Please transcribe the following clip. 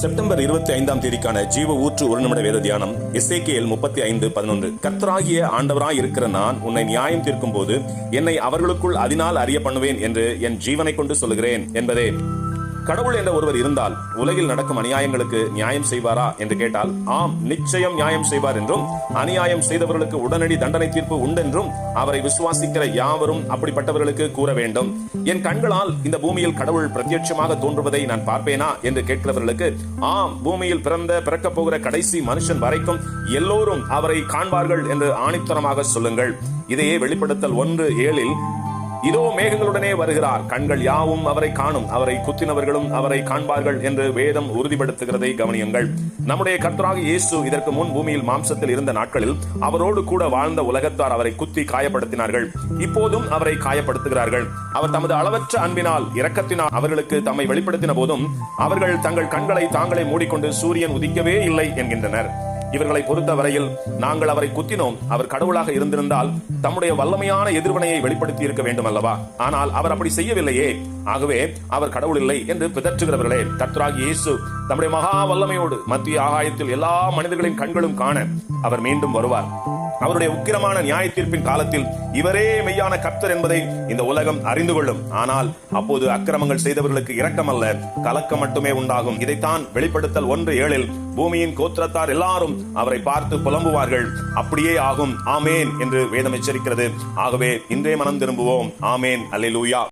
September இருபத்தி ஐந்தாம் தேதிக்கான ஜீவ ஊற்று ஒரு நிமிட வேத தியானம் எஸ்ஏகேஎல் முப்பத்தி ஐந்து பதினொன்று. கர்த்தராகிய ஆண்டவராய் இருக்கிற நான் உன்னை நியாயம் தீர்க்கும் போது என்னை அவர்களுக்குள் அதனால் அறிய பண்ணுவேன் என்று என் ஜீவனை கொண்டு சொல்லுகிறேன் என்பதே. கடவுள் என்ற ஒருவர் இருந்தால் உலகில் நடக்கும் அநியாயங்களுக்கு நியாயம் செய்வாரா என்று கேட்டால் ஆம் நிச்சயம் நியாயம் செய்வார் என்றும் அநியாயம் செய்தவர்களுக்கு உடனடி தண்டனை தீர்ப்பு உண்டென்றும் அவரை விசுவாசிக்கிற யாவரும் அப்படிப்பட்டவர்களுக்கு கூற வேண்டும். என் கண்களால் இந்த பூமியில் கடவுள் பிரத்யட்சமாக தோன்றுவதை நான் பார்ப்பேனா என்று கேட்கிறவர்களுக்கு ஆம் பூமியில் பிறந்த பிறக்கப் போகிற கடைசி மனுஷன் வரைக்கும் எல்லோரும் அவரை காண்பார்கள் என்று ஆணித்தரமாக சொல்லுங்கள். இதையே வெளிப்படுத்தல் ஒன்று ஏழில் இதோ மேகங்களுடனே வருகிறார். கண்கள் யாவும் அவரை காணும். அவரை குத்தினவர்களும் அவரை காண்பார்கள் என்று வேதம் உறுதிப்படுத்துகிறதை கவனியுங்கள். நம்முடைய கர்த்தராக இயேசு இதற்கு முன் பூமியில் மாம்சத்தில் இருந்த நாட்களில் அவரோடு கூட வாழ்ந்த உலகத்தார் அவரை குத்தி காயப்படுத்தினார்கள். இப்போதும் அவரை காயப்படுத்துகிறார்கள். அவர் தமது அளவற்ற அன்பினால் இரக்கத்தினால் அவர்களுக்கு தம்மை வெளிப்படுத்தின போதும் அவர்கள் தங்கள் கண்களை தாங்களே மூடிக்கொண்டு சூரியன் உதிக்கவே இல்லை என்கின்றனர். இவர்களை பொறுத்த வரையில் நாங்கள் அவரை குத்தினோம். அவர் கடவுளாக இருந்திருந்தால் தம்முடைய வல்லமையான எதிர்வினையை வெளிப்படுத்தி இருக்க வேண்டும் அல்லவா ஆனால் அவர் அப்படி செய்யவில்லையே. ஆகவே அவர் கடவுள் இல்லை என்று பிதற்றுகிறவர்களே கர்த்தராகி இயேசு தம்முடைய மகா வல்லமையோடு மத்திய ஆகாயத்தில் எல்லா மனிதர்களின் கண்களும் காண அவர் மீண்டும் வருவார். அவருடைய உக்கிரமான நியாய தீர்ப்பின் காலத்தில் இவரே மெய்யான கர்த்தர் என்பதை இந்த உலகம் அறிந்து கொள்ளும். ஆனால் அப்போது அக்கிரமங்கள் செய்தவர்களுக்கு இரக்கமல்ல கலக்கம் மட்டுமே உண்டாகும். இதைத்தான் வெளிப்படுத்தல் ஒன்று ஏழில் பூமியின் கோத்திரத்தார் எல்லாரும் அவரை பார்த்து புலம்புவார்கள். அப்படியே ஆகும். ஆமேன் என்று வேதம் எச்சரிக்கிறது. ஆகவே இன்றே மனம் திரும்புவோம். ஆமேன். அல்லேலூயா.